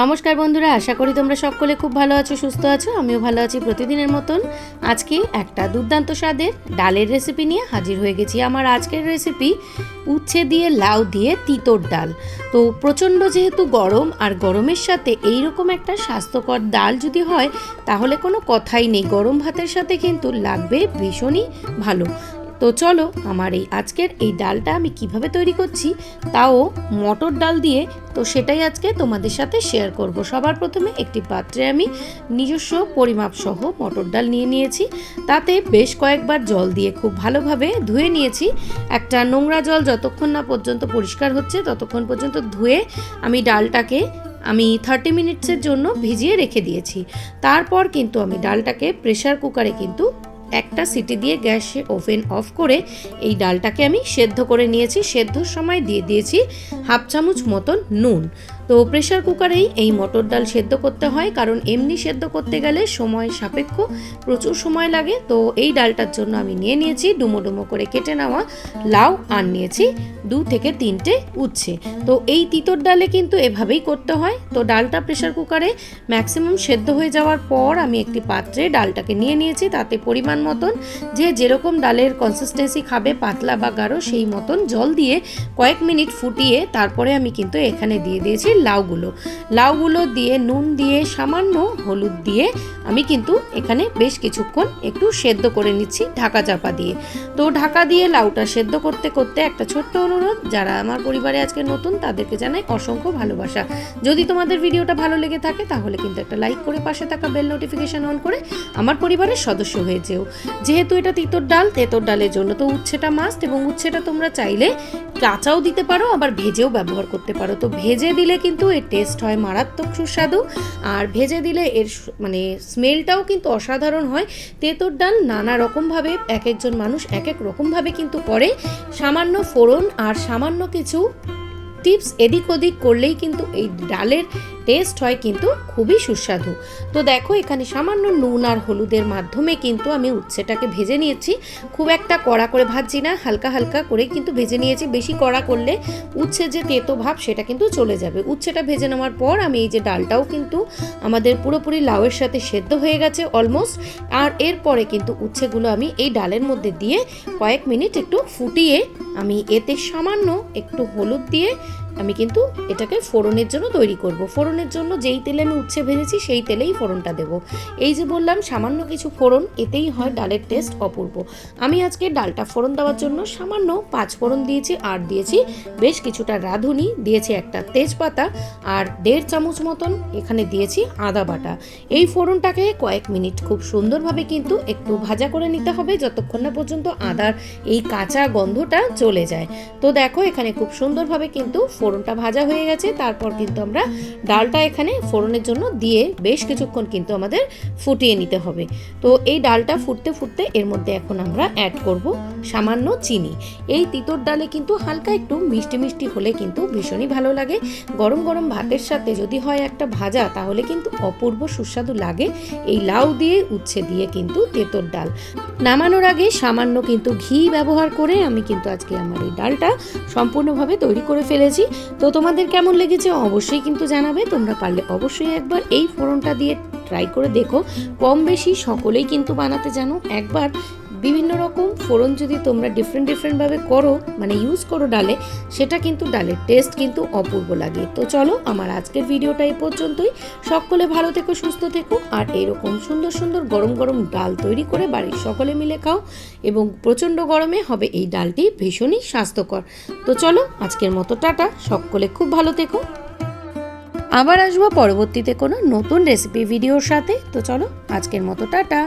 নমস্কার বন্ধুরা, আশা করি তোমরা সকলে খুব ভালো আছো, সুস্থ আছো, আমিও ভালো আছি প্রতিদিনের মতন। আজকে একটা দুর্দান্ত স্বাদের ডালের রেসিপি নিয়ে হাজির হয়ে গেছি। আমার আজকের রেসিপি উচ্ছে দিয়ে লাউ দিয়ে তিতর ডাল। তো প্রচণ্ড যেহেতু গরম আর গরমের সাথে এই রকম একটা স্বাস্থ্যকর ডাল যদি হয়, তাহলে কোনো কথাই নেই। গরম ভাতের সাথে কিন্তু লাগবে ভীষণই ভালো। তো চলো, আমার এই আজকের এই ডালটা আমি কীভাবে তৈরি করছি, তাও মটর ডাল দিয়ে। তো সেটাই আজকে তোমাদের সাথে শেয়ার করব। সবার প্রথমে একটি পাত্রে আমি নিজস্ব পরিমাপ সহ মটর ডাল নিয়ে নিয়েছি। তাতে বেশ কয়েকবার জল দিয়ে খুব ভালোভাবে ধুয়ে নিয়েছি। একটা নোংরা জল যতক্ষণ না পর্যন্ত পরিষ্কার হচ্ছে, ততক্ষণ পর্যন্ত ধুয়ে আমি ডালটাকে আমি থার্টি মিনিটসের জন্য ভিজিয়ে রেখে দিয়েছি। তারপর কিন্তু আমি ডালটাকে প্রেশার কুকারে কিন্তু একটা সিটি দিয়ে গ্যাসে ওভেন অফ করে এই ডালটাকে আমি সেদ্ধ করে নিয়েছি। সেদ্ধর সময় দিয়ে দিয়েছি হাফ চামচ মতন নুন। তো প্রেশার কুকারেই এই মটর ডাল সেদ্ধ করতে হয়, কারণ এমনি সেদ্ধ করতে গেলে সময় সাপেক্ষ, প্রচুর সময় লাগে। তো এই ডালটার জন্য আমি নিয়ে নিয়েছি ডুমো ডুমো করে কেটে নেওয়া লাউ আর নিয়েছি দু থেকে তিনটে উচ্ছে। তো এই তিতর ডালে কিন্তু এভাবেই করতে হয়। তো ডালটা প্রেশার কুকারে ম্যাক্সিমাম সেদ্ধ হয়ে যাওয়ার পর আমি একটি পাত্রে ডালটাকে নিয়ে নিয়েছি, তাতে পরিমাণ মতন যে যেরকম ডালের কনসিস্টেন্সি খাবে, পাতলা বা গাঢ়, সেই মতন জল দিয়ে কয়েক মিনিট ফুটিয়ে তারপরে আমি কিন্তু এখানে দিয়ে দিয়েছি লাউগুলো। লাউগুলো দিয়ে, নুন দিয়ে, সামান্য হলুদ দিয়ে আমি কিন্তু এখানে বেশ কিছুক্ষণ একটু সেদ্ধ করে নিচ্ছি ঢাকা চাপা দিয়ে। তো ঢাকা দিয়ে লাউটা সেদ্ধ করতে করতে একটা ছোট্ট অনুরোধ, যারা আমার পরিবারে আজকে নতুন তাদেরকে জানাই অসংখ্য ভালোবাসা। যদি তোমাদের ভিডিওটা ভালো লেগে থাকে তাহলে কিন্তু একটা লাইক করে পাশে থাকা বেল নোটিফিকেশন অন করে আমার পরিবারের সদস্য হয়ে যেও। যেহেতু এটা তিতর ডাল, তেতর ডালের জন্য তো উচ্ছেটা মাস্ট এবং উচ্ছেটা তোমরা চাইলে কাঁচাও দিতে পারো, আবার ভেজেও ব্যবহার করতে পারো। তো ভেজে দিলে কিন্তু এর টেস্ট হয় মারাত্মক সুস্বাদু। আর ভেজে দিলে এর মানে স্মেলটাও কিন্তু অসাধারণ হয়। তেতর ডাল নানা রকমভাবে এক একজন মানুষ এক এক রকমভাবে কিন্তু করে। সামান্য ফোড়ন আর সামান্য কিছু টিপস এদিক ওদিক করলেই কিন্তু এই ডালের টেস্ট হয় কিন্তু খুবই সুস্বাদু। তো দেখো, এখানে সামান্য নুন আর হলুদের মাধ্যমে কিন্তু আমি উচ্ছেটাকে ভেজে নিয়েছি। খুব একটা কড়া করে ভাজছি না, হালকা হালকা করে কিন্তু ভেজে নিয়েছি। বেশি কড়া করলে উচ্ছে যে তেতো ভাব, সেটা কিন্তু চলে যাবে। উচ্ছেটা ভেজে নেওয়ার পর আমি এই যে ডালটাও কিন্তু আমাদের পুরোপুরি লাউয়ের সাথে সেদ্ধ হয়ে গেছে অলমোস্ট। আর এরপরে কিন্তু উচ্ছেগুলো আমি এই ডালের মধ্যে দিয়ে কয়েক মিনিট একটু ফুটিয়ে আমি এতে সামান্য একটু হলুদ দিয়ে আমি কিন্তু এটাকে ফোড়নের জন্য তৈরি করব। ফোড়নের জন্য যেই তেলে আমি উচ্ছে ভেজেছি সেই তেলেই ফোড়নটা দেব। এই যে বললাম, সামান্য কিছু ফোড়ন, এতেই হয় ডালের টেস্ট অপূর্ব। আমি আজকে ডালটা ফোড়ন দেওয়ার জন্য সামান্য পাঁচ ফোড়ন দিয়েছি, আর দিয়েছি বেশ কিছুটা রাঁধুনি, দিয়েছি একটা তেজপাতা আর দেড় চামচ মতন এখানে দিয়েছি আদা বাটা। এই ফোড়নটাকে কয়েক মিনিট খুব সুন্দরভাবে কিন্তু একটু ভাজা করে নিতে হবে যতক্ষণ না পর্যন্ত আদার এই কাঁচা গন্ধটা চলে যায়। তো দেখো, এখানে খুব সুন্দরভাবে কিন্তু ফোড়নটা ভাজা হয়ে গেছে, তারপর কিন্তু আমরা ডালটা এখানে ফোড়নের জন্য দিয়ে বেশ কিছুক্ষণ কিন্তু আমাদের ফুটিয়ে নিতে হবে। তো এই ডালটা ফুটতে ফুটতে এর মধ্যে এখন আমরা অ্যাড করব সামান্য চিনি। এই তিতর ডালে কিন্তু হালকা একটু মিষ্টি মিষ্টি হলে কিন্তু ভীষণই ভালো লাগে। গরম গরম ভাতের সাথে যদি হয় একটা ভাজা, তাহলে কিন্তু অপূর্ব সুস্বাদু লাগে এই লাউ দিয়ে উচ্ছে দিয়ে কিন্তু তেতর ডাল। নামানোর আগে সামান্য কিন্তু ঘি ব্যবহার করে আমি কিন্তু আজকে আমার এই ডালটা সম্পূর্ণভাবে তৈরি করে ফেলেছি। তো তোমাদের কেমন লেগেছে অবশ্যই কিন্তু জানাবে। তোমরা পারলে অবশ্যই একবার এই ফোরনটা দিয়ে ট্রাই করে দেখো। কম বেশি সকলেই কিন্তু বানাতে জানো। একবার বিভিন্ন রকম ফোড়ন যদি তোমরা ডিফারেন্ট ডিফারেন্টভাবে করো মানে ইউজ করো ডালে, সেটা কিন্তু ডালের টেস্ট কিন্তু অপূর্ব লাগে। তো চলো, আমার আজকের ভিডিওটা এই পর্যন্তই। সকলে ভালো থেকো, সুস্থ থেকো, আর এরকম সুন্দর সুন্দর গরম গরম ডাল তৈরি করে বাড়ির সকলে মিলে খাও, এবং প্রচণ্ড গরমে হবে এই ডালটি ভীষণই স্বাস্থ্যকর। তো চলো, আজকের মতো টাটা, সকলে খুব ভালো থেকো। আবার আসব পরবর্তীতে কোনো নতুন রেসিপি ভিডিওর সাথে। তো চলো, আজকের মতো টাটা।